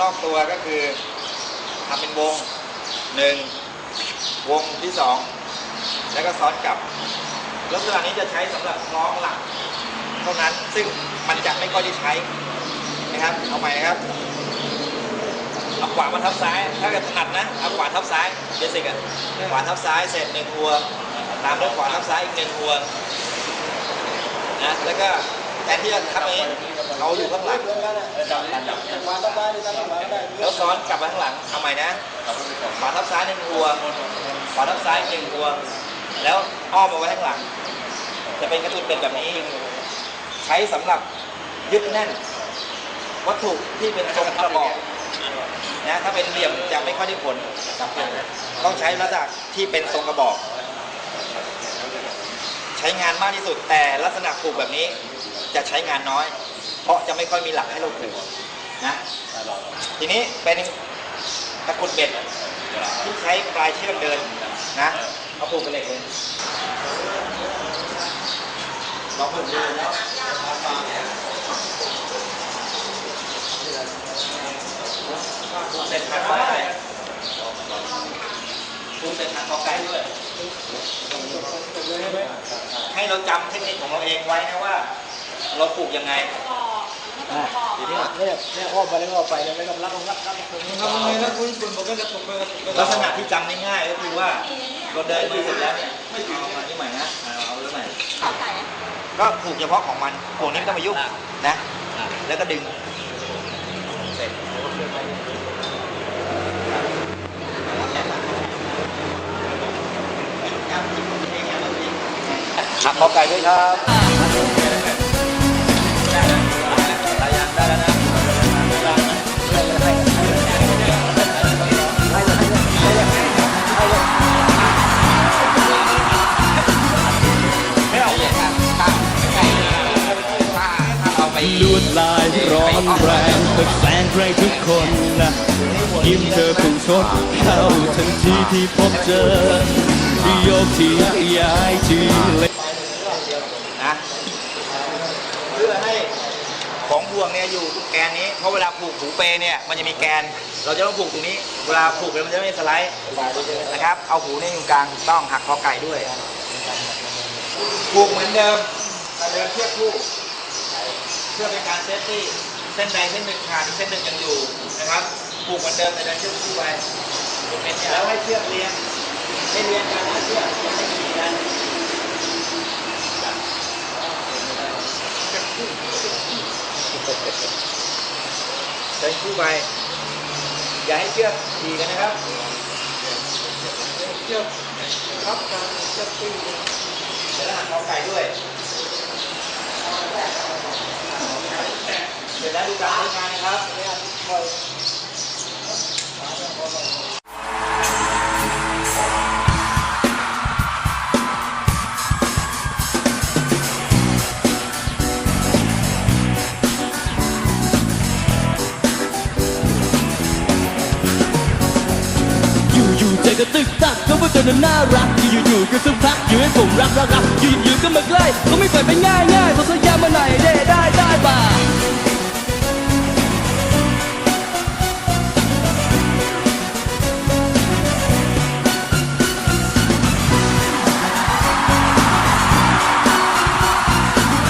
รอบตัวก็คือทำเป็นวงหนึ่งวงที่สองแล้วก็ซ้อนกลับลักษณะนี้จะใช้สำหรับคล้องหลัก เท่านั้นซึ่งมันจะไม่ค่อยได้ใช้นะครับเอาใหม่นะครับเอาขวามาทับซ้าย ถ้าเกิดถนัดนะเอาขวาทับซ้ายเบสิกอะขวาทับซ้ายเสร็จหนึ่งพวตามด้วยขวาทับซ้ายอีกหนึ่งพวนะแล้วก็แทนที่จะทับอย่างเอาอยู่ข้างหลัง แล้วซ้อนกลับมาข้างหลังเอาใหม่นะขวาทับซ้ายหนึ่งพวขวาทับซ้ายหนึ่งพวแล้วอ้อมมาไว้ข้างหลัง จะเป็นกระตุ้นเป็นแบบนี้ ใช้สำหรับยึดแน่น วัตถุที่เป็นทรงกระบอกนะถ้าเป็นเหลี่ยมจะไม่ค่อยได้ผลครับต้องใช้ลักษณะที่เป็นทรงกระบอก ใช้งานมากที่สุดแต่ลักษณะผูกแบบนี้จะใช้งานน้อย เพราะจะไม่ค่อยมีหลักให้เราผูก นะทีนี้เป็นตะกุดเบ็ดที่ใช้ปลายเชือกเดินนะเอาผูกเป็นเหล็กเลยลองผูกดูแล้วผูกเสร็จทางคอไก่ผูกเสร็จทางคอไก่ด้วยให้เราจำเทคนิคของเราเองไว้นะว่า เราผูกยังไง เนี่ยเนี่ยอ้อมไปแล้วก็ไปแล้วไม่ต้องรับต้องรับรับตรงนี้ทำยังไงนะคุณญี่ปุ่นบอกว่าจะตกไปกไปลักษณะที่จำง่ายๆก็คือว่าเราเดินมาเสร็จแล้วเนี่ยเอามานี่ใหม่นะเอาเอาเรื่องใหม่ก็ผูกเฉพาะของมันผูกนี้ไม่ต้องไปยุ่งนะ แล้วก็ดึงเสร็จขับขอไก่ด้วยครับ ลวดลายร้อนแรงแต่แฟนเพลงทุกคนนะยิ้มเธอเป็นชดเข้าทันทีที่พบเจอที่โยกที่ย้ายที่เล็กนะเพื่อให้ของพวงเนี่ยอยู่ตรงแกนนี้ เพราะเวลาผูกหูเปเนี่ยมันจะมีแกน เราจะต้องผูกตรงนี้ เวลาผูกแล้วมันจะไม่สไลด์นะครับ เอาหูเนี่ยอยู่กลางถูกต้องหักคอไก่ด้วยผูกเหมือนเดิมแต่เดินเชือกคู่เพื่อเป็นการเซฟตี้เส้นใดเส้นหนึ่งขาดอีกเส้นหนึ่งยังอยู่นะครับผูกเหมือนเดิมแต่เดินเชือกคู่ไปแล้วให้เชือกเรียงให้เรียงกันนะเชือกอย่าให้ขี่กันเดินคู่ไปอย่าให้เชือกขี่กันนะครับเชือกทับกันเชือกตีเดี๋ยวหักเขาไก่ด้วยเสร็จแล้วดูการใช้งานนะครับ อยู่ๆใจก็ตึกตักก็ว่าเธอนั้นน่ารักอยู่ๆก็สักพักอยู่ให้ผมรักรักรักอยู่ๆก็มาใกล้ก็ไม่เคยไปง่ายง่าย